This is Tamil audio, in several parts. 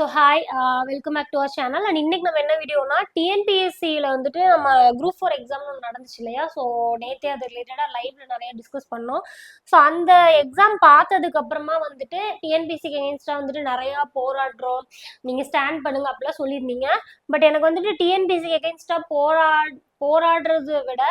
So hi welcome back to our channel and இன்னைக்கு நம்ம என்ன வீடியோனா டிஎன்பிஎஸ்சியில் வந்துட்டு நம்ம குரூப் ஃபோர் எக்ஸாம் ஒன்று நடந்துச்சு இல்லையா? ஸோ நேற்றே அது ரிலேட்டடாக லைவ்ல நிறைய டிஸ்கஸ் பண்ணோம். ஸோ அந்த எக்ஸாம் பார்த்ததுக்கு அப்புறமா வந்துட்டு டிஎன்பிஎஸ்சிக்கு எகேன்ஸ்டாக வந்துட்டு நிறையா போராடுறோம். நீங்கள் ஸ்டாண்ட் பண்ணுங்க அப்படிலாம் சொல்லியிருந்தீங்க. பட் எனக்கு வந்துட்டு டிஎன்பிஎஸ்சிக்கு எகேன்ஸ்டாக போராட் போராடுறத விட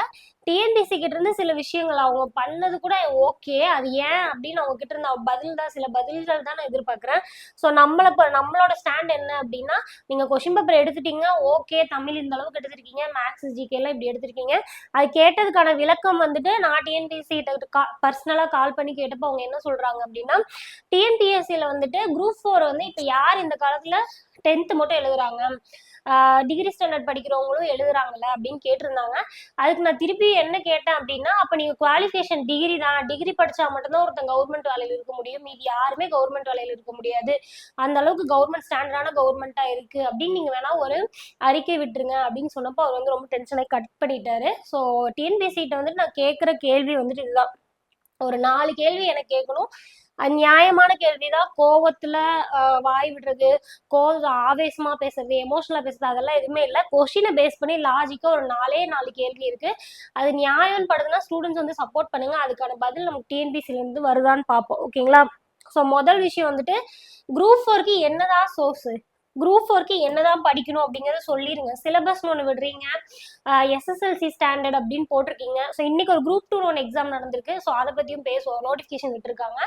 டிஎன்பிசி கிட்ட இருந்து சில விஷயங்கள் அவங்க பண்ணது கூட ஓகே அது ஏன் அப்படின்னு அவங்க கிட்ட இருந்த பதில் தான் சில பதில்கள் தான் நான் எதிர்பார்க்குறேன். ஸோ நம்மளை இப்போ நம்மளோட ஸ்டாண்ட் என்ன அப்படின்னா நீங்கள் கொஷின் பேப்பர் எடுத்துட்டீங்க ஓகே தமிழ் இந்த அளவுக்கு எடுத்திருக்கீங்க மேக்ஸ் ஜிகே எல்லாம் இப்படி எடுத்திருக்கீங்க. அது கேட்டதுக்கான விளக்கம் வந்துட்டு நான் டிஎன்பிசி கிட்ட பர்சனலாக கால் பண்ணி கேட்டப்போ அவங்க என்ன சொல்கிறாங்க அப்படின்னா டிஎன்பிஎஸ்சியில் வந்துட்டு குரூப் ஃபோர் வந்து இப்போ யார் இந்த காலத்தில் டென்த்து மட்டும் எழுதுறாங்க? டிகிரி ஸ்டாண்டர்ட் படிக்கிறவங்களும் எழுதுறாங்கல்ல அப்படின்னு கேட்டிருந்தாங்க. அதுக்கு நான் திருப்பி என்ன கேட்டேன் அப்படின்னா அப்போ நீங்கள் குவாலிஃபிகேஷன் டிகிரி தான். டிகிரி படிச்சா மட்டும்தான் ஒருத்தன் கவர்மெண்ட் வேலையில் இருக்க முடியும். மீதி யாருமே கவர்மெண்ட் வேலையில் இருக்க முடியாது. அந்த அளவுக்கு கவர்மெண்ட் ஸ்டாண்டர்டான கவர்மெண்டா இருக்கு. அப்படின்னு நீங்க வேணா ஒரு அறிக்கை விட்டுருங்க அப்படின்னு சொன்னப்போ அவர் வந்து ரொம்ப டென்ஷனாக கட் பண்ணிட்டாரு. ஸோ டிஎன்பிஎஸ்சிட்ட வந்துட்டு நான் கேட்குற கேள்வி வந்துட்டு இதுதான். ஒரு நாலு கேள்வி எனக்கு கேட்கணும். நியாயமான கேள்விதான். கோவத்துல வாய் விடுறது கோவம் ஆவேசமா பேசுறது எமோஷனலா பேசுறது அதெல்லாம் எதுவுமே இல்லை. கொஷினை பேஸ் பண்ணி லாஜிக்கா ஒரு நாலே நாலு கேள்வி இருக்கு. அது நியாயம் படுதுன்னா ஸ்டூடெண்ட்ஸ் வந்து சப்போர்ட் பண்ணுங்க. அதுக்கான பதில் நமக்கு டிஎன்பிசில இருந்து வருதான்னு பார்ப்போம். ஓகேங்களா ஸோ முதல் விஷயம் வந்துட்டு குரூப் ஃபோருக்கு என்னதான் சோர்ஸ் குரூப் ஃபோருக்கு என்னதான் படிக்கணும் அப்படிங்கறத சொல்லிருங்க. சிலபஸ்னு ஒன்று விடுறீங்க. எஸ்எஸ்எல்சி ஸ்டாண்டர்ட் அப்படின்னு போட்டிருக்கீங்க. ஸோ இன்னைக்கு ஒரு குரூப் டூ ஒன்று எக்ஸாம் நடந்திருக்கு. ஸோ அதை பற்றியும் பேசுவோம். நோட்டிஃபிகேஷன் விட்டுருக்காங்க.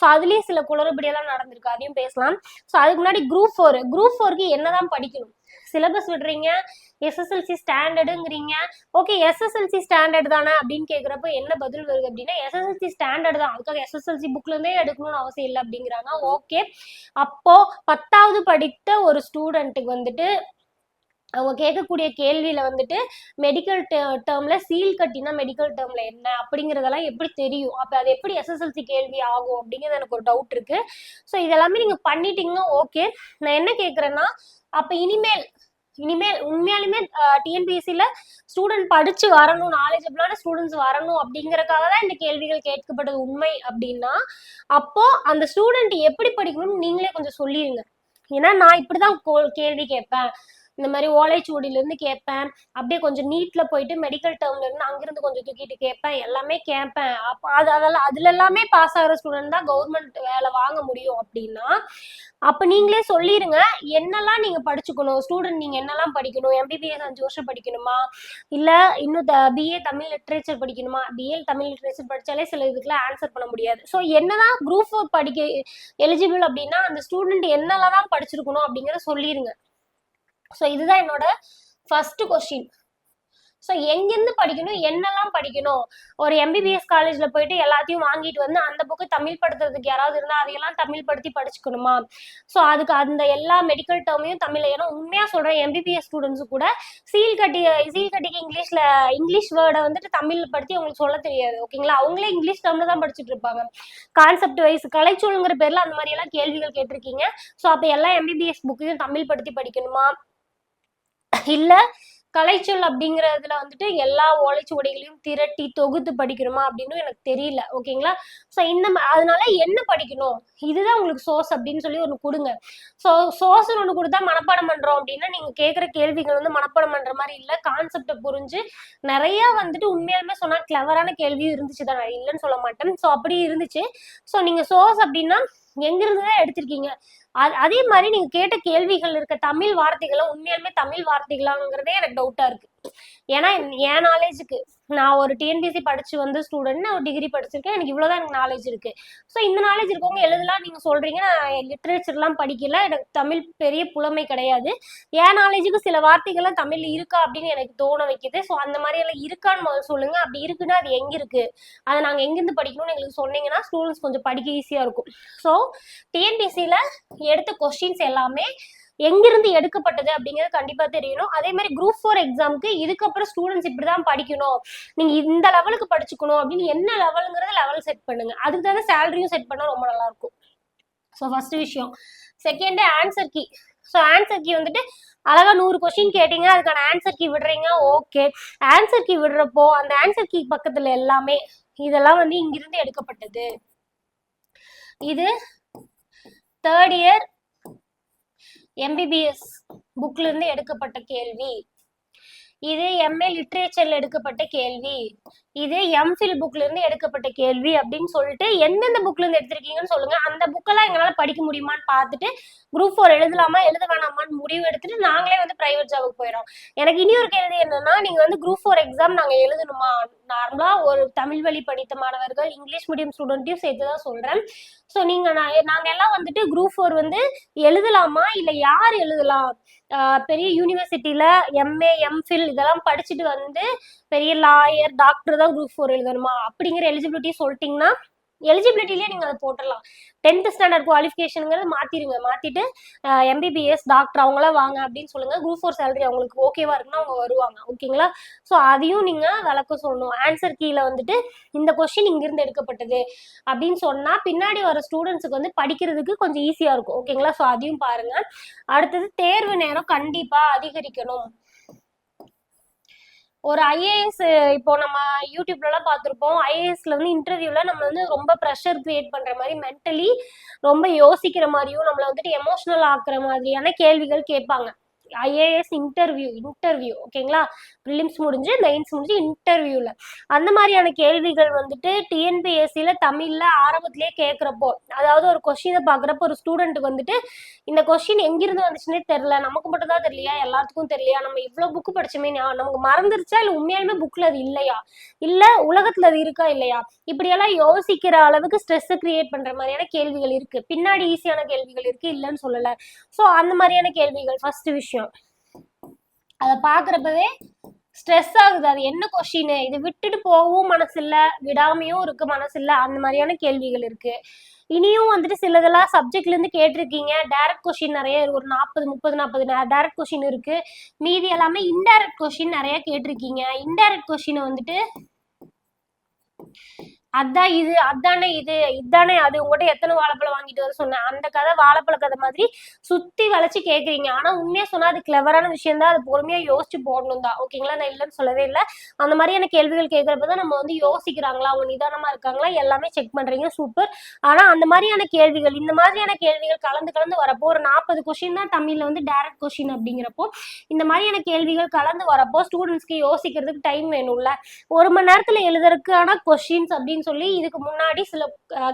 ஸோ அதுலேயும் சில குளறுபடியெல்லாம் நடந்திருக்கு. அதையும் பேசலாம். ஸோ அதுக்கு முன்னாடி குரூப் ஃபோர் குரூப் ஃபோருக்கு என்னதான் படிக்கணும்? சிலபஸ் விடுறீங்க எஸ்எஸ்எல்சி ஸ்டாண்டர்டுங்கிறீங்க ஓகே எஸ்எஸ்எல்சி ஸ்டாண்டர்ட் தானே அப்படின்னு கேட்குறப்ப என்ன பதில் வருது அப்படின்னா எஸ்எஸ்எல்சி ஸ்டாண்டர்ட் தான். அதுக்காக எஸ்எஸ்எல்சி புக்லேருந்தே எடுக்கணும்னு அவசியம் இல்லை அப்படிங்கிறாங்க. ஓகே அப்போ பத்தாவது படித்த ஒரு ஸ்டூடெண்ட்டுக்கு வந்துட்டு அவங்க கேட்கக்கூடிய கேள்வியில வந்துட்டு மெடிக்கல் டேர்ம்ல சீல் கட்டினா மெடிக்கல் டேர்ம்ல என்ன அப்படிங்கறதெல்லாம் எப்படி தெரியும்? அப்ப அது எப்படி எஸ்எஸ்எல்சி கேள்வி ஆகும் அப்படிங்கிறது எனக்கு ஒரு டவுட் இருக்கு. ஸோ இதெல்லாமே நீங்க பண்ணிட்டீங்கன்னா ஓகே நான் என்ன கேட்குறேன்னா அப்ப இனிமேல் இனிமேல் உண்மையாலுமே டிஎன்பிஎஸ்சியில ஸ்டூடெண்ட் படிச்சு வரணும் நாலேஜபிளான ஸ்டூடெண்ட்ஸ் வரணும் அப்படிங்கறக்காக தான் இந்த கேள்விகள் கேட்கப்பட்டது உண்மை அப்படின்னா அப்போ அந்த ஸ்டூடெண்ட் எப்படி படிக்கணும்னு நீங்களே கொஞ்சம் சொல்லிடுங்க ஏன்னா நான் இப்படிதான் கேள்வி கேட்பேன். இந்த மாதிரி ஓலைச்சுவடியிலேருந்து கேட்பேன். அப்படியே கொஞ்சம் நீட்டில் போயிட்டு மெடிக்கல் டேர்ம்லேருந்து அங்கேருந்து கொஞ்சம் தூக்கிட்டு கேட்பேன். எல்லாமே கேட்பேன். அப்போ அது அதெல்லாம் அதில் எல்லாமே பாஸ் ஆகிற ஸ்டூடெண்ட் தான் கவர்மெண்ட் வேலை வாங்க முடியும் அப்படின்னா அப்போ நீங்களே சொல்லிடுங்க என்னெல்லாம் நீங்கள் படிச்சுக்கணும்? ஸ்டூடெண்ட் நீங்கள் என்னெல்லாம் படிக்கணும்? எம்பிபிஎஸ் அஞ்சு வருஷம் படிக்கணுமா? இல்லை இன்னும் பிஏ தமிழ் லிட்ரேச்சர் படிக்கணுமா? பிஏ தமிழ் லிட்ரேச்சர் படித்தாலே சில இதுக்கெல்லாம் ஆன்சர் பண்ண முடியாது. ஸோ என்னதான் குரூப் ஃபோர் படிக்க எலிஜிபிள் அப்படின்னா அந்த ஸ்டூடெண்ட் என்னெல்லாம் தான் படிச்சிருக்கணும் அப்படிங்கிறத சொல்லிடுங்க ஸோ இதுதான் என்னோட ஃபர்ஸ்ட் கொஸ்டின் ஸோ எங்கேருந்து படிக்கணும்? என்னெல்லாம் படிக்கணும்? ஒரு எம்பிபிஎஸ் காலேஜில் போயிட்டு எல்லாத்தையும் வாங்கிட்டு வந்து அந்த புக்கு தமிழ் படுத்துறதுக்கு யாராவது இருந்தால் அதையெல்லாம் தமிழ் படுத்தி படிச்சுக்கணுமா? ஸோ அதுக்கு அந்த எல்லா மெடிக்கல் டேர்மையும் தமிழ். ஏன்னா உண்மையாக சொல்கிறேன் எம்பிபிஎஸ் ஸ்டூடெண்ட்ஸு கூட சீல் கட்டி சீல் கட்டிக்கு இங்கிலீஷில் இங்கிலீஷ் வேர்டை வந்துட்டு தமிழ் படுத்தி அவங்களுக்கு சொல்ல தெரியாது ஓகேங்களா அவங்களே இங்கிலீஷ் டேர்மில் தான் படிச்சுட்டு இருப்பாங்க. கான்செப்ட் வைஸ் கலைச்சொல்ங்கிற பேரில் அந்த மாதிரியெல்லாம் கேள்விகள் கேட்டிருக்கீங்க. ஸோ அப்போ எல்லா எம்பிபிஎஸ் புக்கையும் தமிழ் படுத்தி படிக்கணுமா? இல்லை கலைச்சொல் அப்படிங்கிறதுல வந்துட்டு எல்லா ஓலைச்சுவடிகளையும் திரட்டி தொகுத்து படிக்கிறோமா அப்படின்னு எனக்கு தெரியல ஓகேங்களா? ஸோ இந்த அதனால என்ன படிக்கணும்? இதுதான் உங்களுக்கு சோர்ஸ் அப்படின்னு சொல்லி ஒன்று கொடுங்க. ஸோ சோர்ஸ் ஒன்று கொடுத்தா மனப்பாடம் பண்ணுறோம் அப்படின்னா நீங்கள் கேட்குற கேள்விகள் வந்து மனப்பாடம் பண்ணுற மாதிரி இல்லை கான்செப்டை புரிஞ்சு நிறையா வந்துட்டு உண்மையாலுமே சொன்னால் கிளவரான கேள்வியும் இருந்துச்சு தான் நான் இல்லைன்னு சொல்ல மாட்டேன். ஸோ அப்படி இருந்துச்சு. ஸோ நீங்கள் சோர்ஸ் அப்படின்னா எங்கிருந்து தான் எடுத்திருக்கீங்க அதே மாதிரி நீங்க கேட்ட கேள்விகள் இருக்க தமிழ் வார்த்தைகளும் உண்மையாலுமே தமிழ் வார்த்தைகளாங்கிறதே எனக்கு டவுட்டா இருக்கு. ஏன்னா என் நாலேஜுக்கு நான் ஒரு டிஎன்பிசி படிச்சு வந்த ஸ்டூடெண்ட் நான் ஒரு டிகிரி படிச்சிருக்கேன். எனக்கு இவ்வளவுதான் எனக்கு நாலேஜ் இருக்கு. ஸோ இந்த நாலேஜ் இருக்கவங்க எழுதலாம் நீங்க சொல்றீங்க. நான் லிட்ரேச்சர்லாம் படிக்கல. எனக்கு தமிழ் பெரிய புலமை கிடையாது. என் நாலேஜுக்கு சில வார்த்தைகள்லாம் தமிழ் இருக்கா அப்படின்னு எனக்கு தோண வைக்குது. ஸோ அந்த மாதிரி எல்லாம் இருக்கான்னு முதல்ல சொல்லுங்க. அப்படி இருக்குன்னா அது எங்க இருக்கு? அதை நாங்க எங்கிருந்து படிக்கணும்னு எங்களுக்கு சொன்னீங்கன்னா ஸ்டூடெண்ட்ஸ் கொஞ்சம் படிக்க ஈஸியா இருக்கும். ஸோ டிஎன்பிசியில எடுத்த கொஸ்டின்ஸ் எல்லாமே எங்கிருந்து எடுக்கப்பட்டது அப்படிங்கிறது கண்டிப்பா தெரியணும். அதே மாதிரி குரூப் ஃபோர் எக்ஸாமுக்கு இதுக்கப்புறம் ஸ்டூடெண்ட்ஸ் இப்படிதான் படிக்கணும். நீங்க இந்த லெவலுக்கு படிச்சுக்கணும் அப்படின்னு என்ன லெவலுங்கிறத லெவல் செட் பண்ணுங்க. அதுக்கு தகுந்த சேலரியும் செட் பண்ணா ரொம்ப நல்லா இருக்கும் ஸோ ஃபர்ஸ்ட் விஷயம். Second answer key so answer key வந்துட்டு அழகா நூறு கொஸ்டின் கேட்டீங்க. அதுக்கான ஆன்சர் கீ விடுறீங்க. ஓகே ஆன்சர் கீ விடுறப்போ அந்த ஆன்சர் கீ பக்கத்துல எல்லாமே இதெல்லாம் வந்து இங்கிருந்து எடுக்கப்பட்டது. இது தேர்ட் இயர் எம்பிபிஎஸ் புக்ல இருந்து எடுக்கப்பட்ட கேள்வி. இது எம்ஏ லிட்ரேச்சர்ல எடுக்கப்பட்ட கேள்வி. இது எம்ஃபில் புக்ல இருந்து எடுக்கப்பட்ட கேள்வி அப்படின்னு சொல்லிட்டு எந்தெந்த புக்ல இருந்து எடுத்திருக்கீங்கன்னு சொல்லுங்க. அந்த புக்கெல்லாம் எங்களால படிக்க முடியுமான்னு பார்த்துட்டு குரூப் ஃபோர் எழுதலாமா எழுத வேணாமான்னு முடிவு எடுத்துட்டு நாங்களே வந்து பிரைவேட் ஜாபுக்கு போயிடும் எனக்கு இனி ஒரு கேள்வி என்னன்னா நீங்க வந்து குரூப் ஃபோர் எக்ஸாம் நாங்க எழுதணுமா? நார்மலா ஒரு தமிழ் வழி படித்த மாணவர்கள் இங்கிலீஷ் மீடியம் ஸ்டூடெண்ட்டையும் சேர்த்து தான் சொல்றேன். ஸோ நீங்க நான் நாங்க எல்லாம் வந்துட்டு குரூப் ஃபோர் வந்து எழுதலாமா? இல்ல யார் எழுதலாம்? பெரிய யூனிவர்சிட்டியில எம்ஏ எம்ஃபில் இதெல்லாம் படிச்சுட்டு வந்து பெரிய லாயர் டாக்டர் தான் குரூப் ஃபோர் எழுதணுமா? அப்படிங்கிற எலிஜிபிலிட்டி சொல்லிட்டீங்கன்னா எலிஜிபிலிட்டிலேயே நீங்கள் அதை போட்டுடலாம். டென்த் ஸ்டாண்டர்ட் குவாலிஃபிகேஷனுங்கிறது மாற்றிடுங்க மாத்திட்டு எம்பிபிஎஸ் டாக்டர் அவங்களாம் வாங்க அப்படின்னு சொல்லுங்கள் குரூப் ஃபோர் சேலரி அவங்களுக்கு ஓகேவா இருக்குன்னா அவங்க வருவாங்க. ஓகேங்களா ஸோ அதையும் நீங்கள் விளக்க சொல்லணும். ஆன்சர் கீழே வந்துட்டு இந்த கொஸ்டின் இங்கிருந்து எடுக்கப்பட்டது அப்படின்னு சொன்னால் பின்னாடி வர ஸ்டூடெண்ட்ஸுக்கு வந்து படிக்கிறதுக்கு கொஞ்சம் ஈஸியாக இருக்கும். ஓகேங்களா ஸோ அதையும் பாருங்க. அடுத்தது தேர்வு நேரம் கண்டிப்பாக அதிகரிக்கணும். ஒரு ஐஏஎஸ் இப்போ நம்ம யூடியூப்ல எல்லாம் பார்த்துருப்போம். ஐஏஎஸ்ல வந்து இன்டர்வியூல நம்ம வந்து ரொம்ப ப்ரெஷர் கிரியேட் பண்ற மாதிரி மென்டலி ரொம்ப யோசிக்கிற மாதிரியும் நம்மள வந்துட்டு எமோஷனல் ஆக்குற மாதிரியான கேள்விகள் கேட்பாங்க. ஐஏஎஸ் இன்டர்வியூ இன்டர்வியூ ஓகேங்களா ப்ரிலிம்ஸ் முடிஞ்சு மெயின்ஸ் முடிஞ்சு இன்டர்வியூல அந்த மாதிரியான கேள்விகள் வந்துட்டு டிஎன்பிஎஸ்சியில தமிழ்ல ஆரம்பத்திலேயே கேட்குறப்போ அதாவது ஒரு கொஷினை பார்க்குறப்போ ஒரு ஸ்டூடெண்ட்டுக்கு வந்துட்டு இந்த கொஷின் எங்கிருந்து வந்துச்சுன்னே தெரில நமக்கு மட்டும் தான் தெரியலையா? எல்லாத்துக்கும் தெரியலையா? நம்ம இவ்வளோ புக்கு படிச்சோமே நமக்கு மறந்துருச்சா? இல்லை உண்மையாலுமே புக்கில் அது இல்லையா? இல்லை உலகத்தில் அது இருக்கா? இல்லையா? இப்படியெல்லாம் யோசிக்கிற அளவுக்கு ஸ்ட்ரெஸ்ஸை கிரியேட் பண்ணுற மாதிரியான கேள்விகள் இருக்குது பின்னாடி ஈஸியான கேள்விகள் இருக்கு. இல்லைன்னு சொல்லலை. ஸோ அந்த மாதிரியான கேள்விகள் ஃபஸ்ட்டு விஷயம். அதை பார்க்குறப்பவே ஸ்ட்ரெஸ் ஆகுது. அது என்ன கொஸ்டின் இது விட்டுட்டு போகவும் மனசு இல்ல விடாமையும் இருக்கு மனசு இல்ல அந்த மாதிரியான கேள்விகள் இருக்கு. இனியும் வந்துட்டு சிலதெல்லாம் சப்ஜெக்ட்ல இருந்து கேட்டிருக்கீங்க. டைரக்ட் கொஸ்டின் நிறைய ஒரு நாற்பது முப்பது நாற்பது டைரக்ட் கொஸ்டின் இருக்கு. மீதி எல்லாமே இன்டைரக்ட் கொஸ்டின் நிறைய கேட்டிருக்கீங்க. இன்டைரக்ட் கொஸ்டின் வந்துட்டு அதான் இது அதானே இது இதானே அது உங்கள்கிட்ட எத்தனை வாழைப்பழம் வாங்கிட்டு வர சொன்னேன். அந்த கதை வாழைப்பழ கதை மாதிரி சுத்தி வளைச்சு கேட்குறீங்க ஆனா உண்மையா சொன்னா அது கிளவரான விஷயம் தான் அது பொறுமையா யோசிச்சு போடணும் தான். ஓகேங்களா? நான் இல்லைன்னு சொல்லவே இல்லை. அந்த மாதிரியான கேள்விகள் கேட்கறப்பதான் நம்ம வந்து யோசிக்கிறாங்களா? அவங்க நிதானமா இருக்காங்களா? எல்லாமே செக் பண்றீங்க. சூப்பர். ஆனா அந்த மாதிரியான கேள்விகள் இந்த மாதிரியான கேள்விகள் கலந்து கலந்து வரப்போ ஒரு நாற்பது கொஸ்டின் தான் தமிழ்ல வந்து டைரக்ட் கொஸ்டின் அப்படிங்கிறப்போ இந்த மாதிரியான கேள்விகள் கலந்து வரப்போ ஸ்டூடெண்ட்ஸ்க்கு யோசிக்கிறதுக்கு டைம் வேணும்ல. ஒரு மணி நேரத்துல எழுதுறதுக்கான கொஸ்டின்ஸ் அப்படின்னு சொல்லி இதுக்கு முன்னாடி சில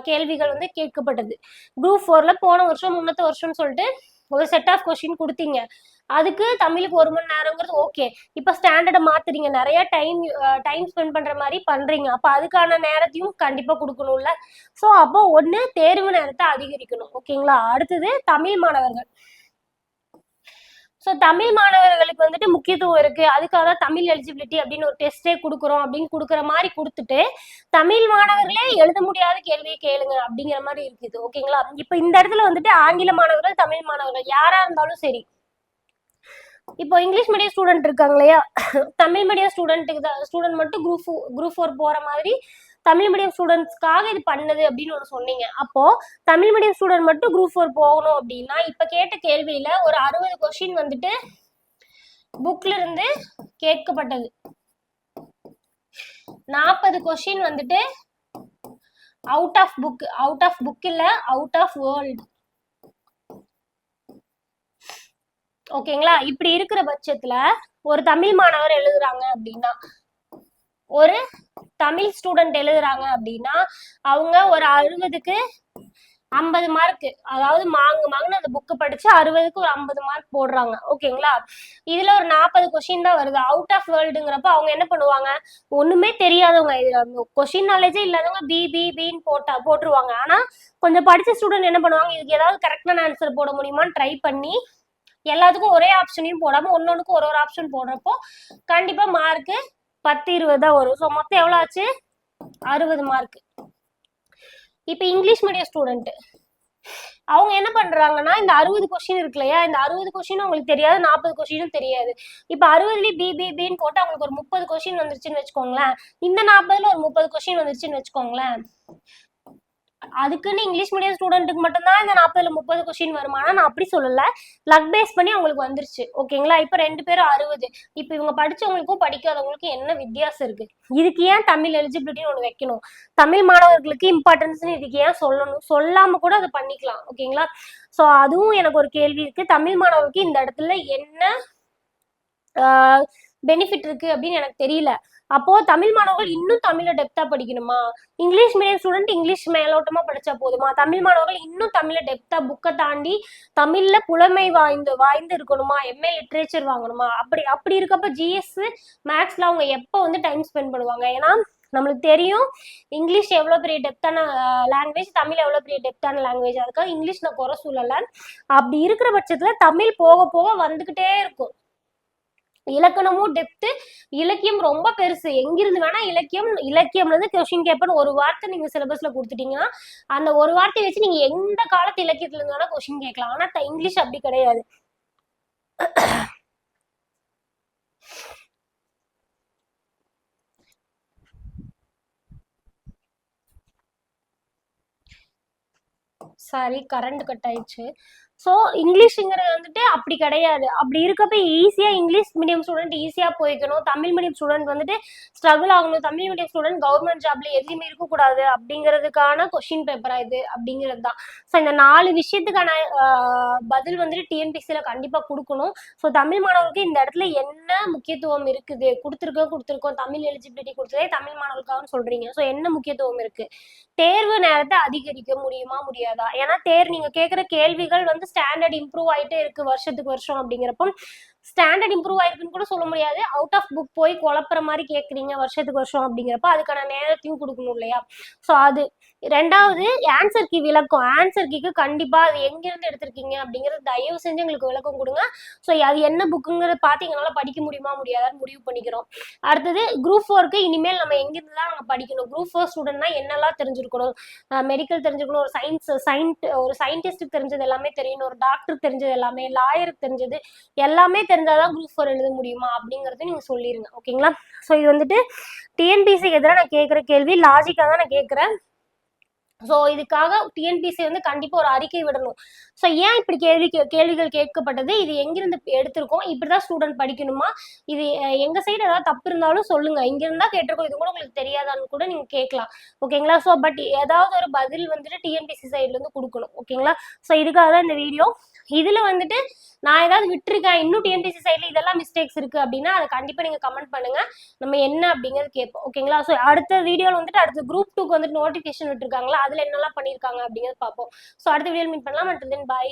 கேள்விகள் வந்து கேட்கப்பட்டது. குரூப் ஃபோர்ல போன வருஷம் முன்னத்த வருஷம்னு சொல்லிட்டு ஒரு செட் ஆஃப் கொஸ்டின் கொடுத்தீங்க. அதுக்கு தமிழுக்கு ஒரு மணி நேரங்கிறது ஓகே இப்போ ஸ்டாண்டர்டை மாத்துறீங்க. நிறைய டைம் டைம் ஸ்பெண்ட் பண்ற மாதிரி பண்றீங்க. அப்ப அதுக்கான நேரத்தையும் கண்டிப்பா கொடுக்கணும்ல. ஸோ அப்போ ஒண்ணு தேர்வு நேரத்தை அதிகரிக்கணும். ஓகேங்களா அடுத்தது தமிழ் மாணவர்கள். ஸோ தமிழ் மாணவர்களுக்கு வந்துட்டு முக்கியத்துவம் இருக்கு. அதுக்காக தான் தமிழ் எலிஜிபிலிட்டி அப்படின்னு ஒரு டெஸ்டே கொடுக்குறோம் அப்படின்னு கொடுக்குற மாதிரி கொடுத்துட்டு தமிழ் மாணவர்களே எழுத முடியாத கேள்வியை கேளுங்க அப்படிங்கிற மாதிரி இருக்குது. ஓகேங்களா இப்போ இந்த இடத்துல வந்துட்டு ஆங்கில மாணவர்கள் தமிழ் மாணவர்கள் யாரா இருந்தாலும் சரி. இப்போ இங்கிலீஷ் மீடியம் ஸ்டூடெண்ட் இருக்காங்க இல்லையா? தமிழ் மீடியம் ஸ்டூடெண்ட்டுக்கு தான் ஸ்டூடெண்ட் மட்டும் குரூப் குரூப் ஃபோர் போற மாதிரி தமிழ் மீடியம் ஸ்டூடெண்ட்ஸ்க்காக இது பண்ணது அப்படின்னு ஒரு சொன்னீங்க. அப்போ தமிழ் மீடியம் ஸ்டூடெண்ட் மட்டும் குரூப் ஃபோர் போகணும் அப்படின்னா இப்ப கேட்ட கேள்வியில ஒரு அறுபது கொஸ்டின் வந்துட்டு புக்ல இருந்து கேட்கப்பட்டது. நாற்பது கொஸ்டின் வந்துட்டு out of book out of book இல்ல அவுட் ஆஃப் வேர்ல்ட் ஓகேங்களா இப்படி இருக்கிற பட்சத்துல ஒரு தமிழ் மாணவர் எழுதுறாங்க அப்படின்னா ஒரு தமிழ் ஸ்டூடெண்ட் எழுதுறாங்க அப்படின்னா அவங்க ஒரு அறுபதுக்கு ஐம்பது மார்க் அதாவது மாங்கு மாங்குன்னு அந்த புக்கு படிச்சு அறுபதுக்கு ஒரு ஐம்பது மார்க் போடுறாங்க. ஓகேங்களா? இதுல ஒரு நாற்பது கொஸ்டின் தான் வருது. அவுட் ஆஃப் வேர்ல்டுங்கிறப்ப அவங்க என்ன பண்ணுவாங்க? ஒண்ணுமே தெரியாதவங்க. இதுல கொஸ்டின் நாலேஜே இல்லாதவங்க பி பி பின்னு போட்டா போட்டுருவாங்க. ஆனா கொஞ்சம் படிச்ச ஸ்டூடெண்ட் என்ன பண்ணுவாங்க? இதுக்கு ஏதாவது கரெக்டான ஆன்சர் போட முடியுமான்னு ட்ரை பண்ணி எல்லாத்துக்கும் ஒரே ஆப்ஷனையும் போடாம ஒன்னொன்னுக்கும் ஒரு ஒரு ஆப்ஷன் போடுறப்போ கண்டிப்பா மார்க்கு பத்து இருபது தான் வரும். ஸோ மொத்தம் எவ்வளோ ஆச்சு? அறுபது மார்க் இப்போ இங்கிலீஷ் மீடியம் ஸ்டூடெண்ட் அவங்க என்ன பண்றாங்கன்னா இந்த அறுபது கொஸ்டின் இருக்கு இல்லையா இந்த அறுபது கொஸ்டின் உங்களுக்கு தெரியாது நாற்பது கொஸ்டினும் தெரியாது. இப்போ அறுபதுல பி பி பின்னு போட்டு அவங்களுக்கு ஒரு முப்பது கொஸ்டின் வந்துருச்சுன்னு வச்சுக்கோங்களேன். இந்த நாற்பதுல ஒரு முப்பது கொஸ்டின் வந்துருச்சுன்னு வச்சுக்கோங்களேன். அதுக்குன்னு இங்கிலீஷ் மீடியம் ஸ்டூடெண்ட்டுக்கு மட்டும்தான் இந்த நாற்பதுல முப்பது கொஸ்டின் வருமா? நான் அப்படி சொல்லல. லக் பேஸ் பண்ணி அவங்களுக்கு வந்துருச்சு. ஓகேங்களா? இப்போ ரெண்டு பேரும் அறுபது. இப்போ இவங்க படிச்சவங்களுக்கும் படிக்காதவங்களுக்கும் என்ன வித்தியாசம் இருக்கு? இதுக்கு ஏன் தமிழ் எலிஜிபிலிட்டின்னு ஒன்று வைக்கணும்? தமிழ் மாணவர்களுக்கு இம்பார்ட்டன்ஸ்னு இதுக்கு ஏன் சொல்லணும்? சொல்லாம கூட அதை பண்ணிக்கலாம். ஓகேங்களா? ஸோ அதுவும் எனக்கு ஒரு கேள்வி இருக்கு. தமிழ் மாணவருக்கு இந்த இடத்துல என்ன பெனிஃபிட் இருக்கு அப்படின்னு எனக்கு தெரியல. அப்போ தமிழ் மாணவர்கள் இன்னும் தமிழை டெப்தா படிக்கணுமா? இங்கிலீஷ் மீடியம் ஸ்டூடெண்ட் இங்கிலீஷ் மேலோட்டமா படிச்சா போதுமா? தமிழ் மாணவர்கள் இன்னும் தமிழை டெப்தா புக்கை தாண்டி தமிழ்ல புலமை வாய்ந்து வாய்ந்து இருக்கணுமா? எம்ஏ லிட்ரேச்சர் வாங்கணுமா? அப்படி அப்படி இருக்கப்ப ஜிஎஸ் மேக்ஸ்ல அவங்க எப்போ வந்து டைம் ஸ்பெண்ட் பண்ணுவாங்க? ஏன்னா நம்மளுக்கு தெரியும் இங்கிலீஷ் எவ்வளோ பெரிய டெப்த்தான லாங்குவேஜ் தமிழ் எவ்வளோ பெரிய டெப்த்தான லாங்குவேஜ் அதுக்காக இங்கிலீஷ் நான் குறை சொல்லலை. அப்படி இருக்கிற பட்சத்தில் தமிழ் போக போக வந்துக்கிட்டே இருக்கும். இலக்கணமும் டெப்த்து இலக்கியம் ரொம்ப பெருசு. எங்கிருந்து வேணா இலக்கியம் இலக்கியம்ல இருந்து கொஸ்டின் பேப்பர் ஒரு வார்த்தை நீங்க சிலபஸ்ல கொடுத்துட்டீங்கன்னா அந்த ஒரு வார்த்தையை வச்சு நீங்க எந்த காலத்து இலக்கியத்துல இருந்து வேணா கொஸ்டின் கேட்கலாம் ஆனா இங்கிலீஷ் அப்படி கிடையாது. சாரி கரண்ட் கட் ஆயிடுச்சு. ஸோ இங்கிலீஷுங்கிறது வந்துட்டு அப்படி கிடையாது. அப்படி இருக்கப்ப ஈஸியாக இங்கிலீஷ் மீடியம் ஸ்டூடெண்ட் ஈஸியாக போய்க்கணும். தமிழ் மீடியம் ஸ்டூடெண்ட் வந்துட்டு ஸ்ட்ரகிள் ஆகணும். தமிழ் மீடியம் ஸ்டூடெண்ட் கவர்மெண்ட் ஜாப்ல எதுவுமே இருக்கக்கூடாது அப்படிங்கிறதுக்கான கொஷின் பேப்பரா இது அப்படிங்கிறது தான். ஸோ இந்த நாலு விஷயத்துக்கான பதில் வந்துட்டு டிஎன்பிசியில் கண்டிப்பாக கொடுக்கணும். ஸோ தமிழ் மாணவர்களுக்கு இந்த இடத்துல என்ன முக்கியத்துவம் இருக்குது? கொடுத்துருக்கோம் கொடுத்துருக்கோம். தமிழ் எலிஜிபிலிட்டி கொடுத்ததே தமிழ் மாணவர்களுக்காக சொல்றீங்க. ஸோ என்ன முக்கியத்துவம் இருக்கு? தேர்வு நேரத்தை அதிகரிக்க முடியுமா முடியாதா? ஏன்னா தேர் நீங்க கேட்குற கேள்விகள் வந்து ஸ்டாண்டர்ட் இம்ப்ரூவ் ஆயிட்டே இருக்கு வருஷத்துக்கு வருஷம் அப்படிங்கிறப்போ ஸ்டாண்டர்ட் இம்ப்ரூவ் ஆயிருக்குன்னு கூட சொல்ல முடியாது. அவுட் ஆஃப் புக் போய் குழப்புற மாதிரி கேட்குறீங்க வருஷத்துக்கு வருஷம் அப்படிங்கிறப்ப அதுக்கான நேரத்தையும் கொடுக்கணும் இல்லையா? ஸோ அது ரெண்டாவது ஆன்சர் கீ விளக்கம். ஆன்சர் கீக்கு கண்டிப்பாக அது எங்கேருந்து எடுத்திருக்கீங்க அப்படிங்கிறது தயவு செஞ்சு எங்களுக்கு விளக்கம் கொடுங்க. ஸோ அது என்ன புக்குங்கிறத பார்த்து எங்களால் படிக்க முடியுமா முடியாதான்னு முடிவு பண்ணிக்கிறோம். அடுத்தது குரூப் ஃபோருக்கு இனிமேல் நம்ம எங்கேருந்து தான் நம்ம படிக்கணும்? குரூப் ஃபோர் ஸ்டூடெண்ட்னா என்னெல்லாம் தெரிஞ்சிருக்கணும்? மெடிக்கல் தெரிஞ்சுக்கணும் ஒரு சயின்ஸ் சயின்ட் ஒரு சயின்டிஸ்ட்டுக்கு தெரிஞ்சது எல்லாமே தெரியணும் ஒரு டாக்டருக்கு தெரிஞ்சது எல்லாமே லாயருக்கு தெரிஞ்சது எல்லாமே தெரிஞ்சாதான் குரூப் ஃபோர் எழுத முடியுமா அப்படிங்கறத நீங்கள் சொல்லிருங்க. ஓகேங்களா ஸோ இது வந்துட்டு டிஎன்பிசி எதிராக நான் கேட்குற கேள்வி லாஜிக்காக தான் நான் கேட்குறேன் ஸோ இதுக்காக டிஎன்பிசி வந்து கண்டிப்பாக ஒரு அறிக்கை விடணும். ஸோ ஏன் இப்படி கேள்வி கே- கேள்விகள் கேட்கப்பட்டது? இது எங்கிருந்து எடுத்திருக்கோம்? இப்படி தான் ஸ்டூடெண்ட் படிக்கணுமா? இது எங்கள் சைடு ஏதாவது தப்பு இருந்தாலும் சொல்லுங்க. இங்கிருந்தா கேட்டிருக்கோம். இது கூட உங்களுக்கு தெரியாதான்னு கூட நீங்கள் கேட்கலாம். ஓகேங்களா? ஸோ பட் ஏதாவது ஒரு பதில் வந்துட்டு டிஎன்பிசி சைட்லேருந்து கொடுக்கணும். ஓகேங்களா? ஸோ இதுக்காக தான் இந்த வீடியோ இதில் வந்துட்டு நான் ஏதாவது விட்டுருக்கேன். இன்னும் டிஎன்பிசி சைடில் இதெல்லாம் மிஸ்டேக்ஸ் இருக்குது அப்படின்னா அதை கண்டிப்பாக நீங்கள் கமெண்ட் பண்ணுங்கள் நம்ம என்ன அப்படிங்கிறது கேட்போம். ஓகேங்களா? ஸோ அடுத்த வீடியோவில் வந்துட்டு அடுத்த குரூப் டூக்கு வந்துட்டு நோட்டிஃபிகேஷன் விட்டுருக்காங்களா? அது அதுல என்னெல்லாம் பண்ணியிருக்காங்க அப்படிங்கிறது பார்ப்போம். ஸோ அடுத்த வீடியோ மீட் பண்ணலாம். And then bye